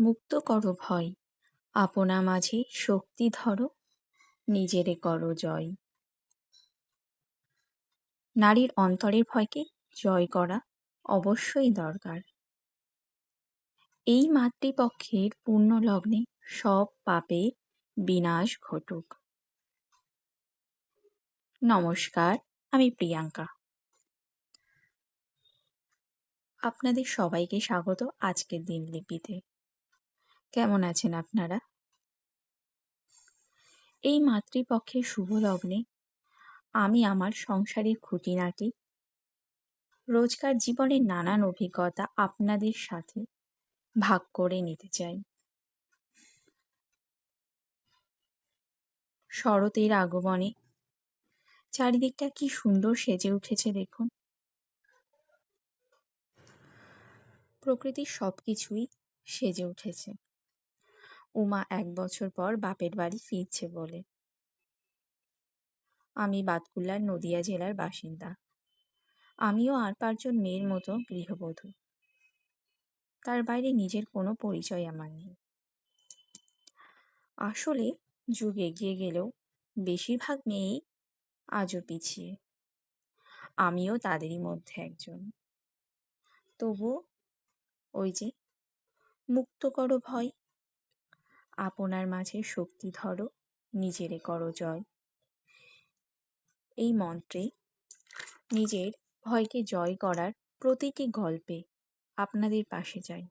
মুক্ত করো ভয়। আপনা মাঝে শক্তি ধরো, নিজেরে করো জয়। নারীর অন্তরের ভয়কে জয় করা অবশ্যই দরকার। এই মাতৃপক্ষের পূর্ণ লগ্নে সব পাপে বিনাশ ঘটুক। নমস্কার, আমি প্রিয়াঙ্কা। আপনাদের সবাইকে স্বাগত আজকের দিনলিপিতে কেমন আছেন আপনারা? এই মাতৃপক্ষের শুভ লগ্নে আমি আমার সংসারের খুঁটিনাটি, রোজকার জীবনের নানান অভিজ্ঞতা আপনাদের সাথে ভাগ করে নিতে চাই। শরতের আগমনে চারিদিকটা কি সুন্দর সেজে উঠেছে দেখুন। প্রকৃতির সবকিছুই সেজে উঠেছে। উমা এক বছর পর বাপের বাড়ি ফিরছে বলে। আমি বাতকুল্লার নদিয়া জেলার বাসিন্দা। আমিও আর পাঁচজন মেয়ের মতো গৃহবধূ। তার বাইরে নিজের কোনো পরিচয় আমার নেই। আসলে যুগ এগিয়ে গেলেও বেশিরভাগ মেয়েই আজও পিছিয়ে। আমিও তাদেরই মধ্যে একজন। তবুও ওই যে মুক্ত করো ভয় আপনার মাঝে শক্তি ধরো, নিজেরে করো জয়। এই মন্ত্রে, নিজের ভয়কে জয় করার প্রতিটি গল্পে আপনাদের পাশে যাই।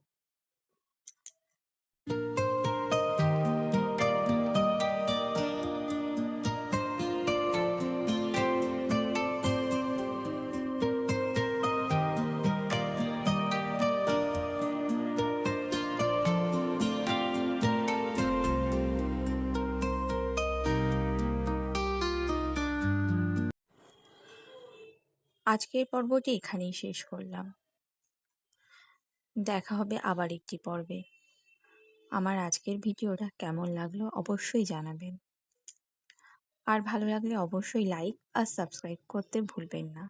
আজকের পর্বটি এখানেই শেষ করলাম। দেখা হবে আবার একটি পর্বে। আমার আজকের ভিডিওটা কেমন লাগল অবশ্যই জানাবেন। আর ভালো লাগলে অবশ্যই লাইক আর সাবস্ক্রাইব করতে ভুলবেন না।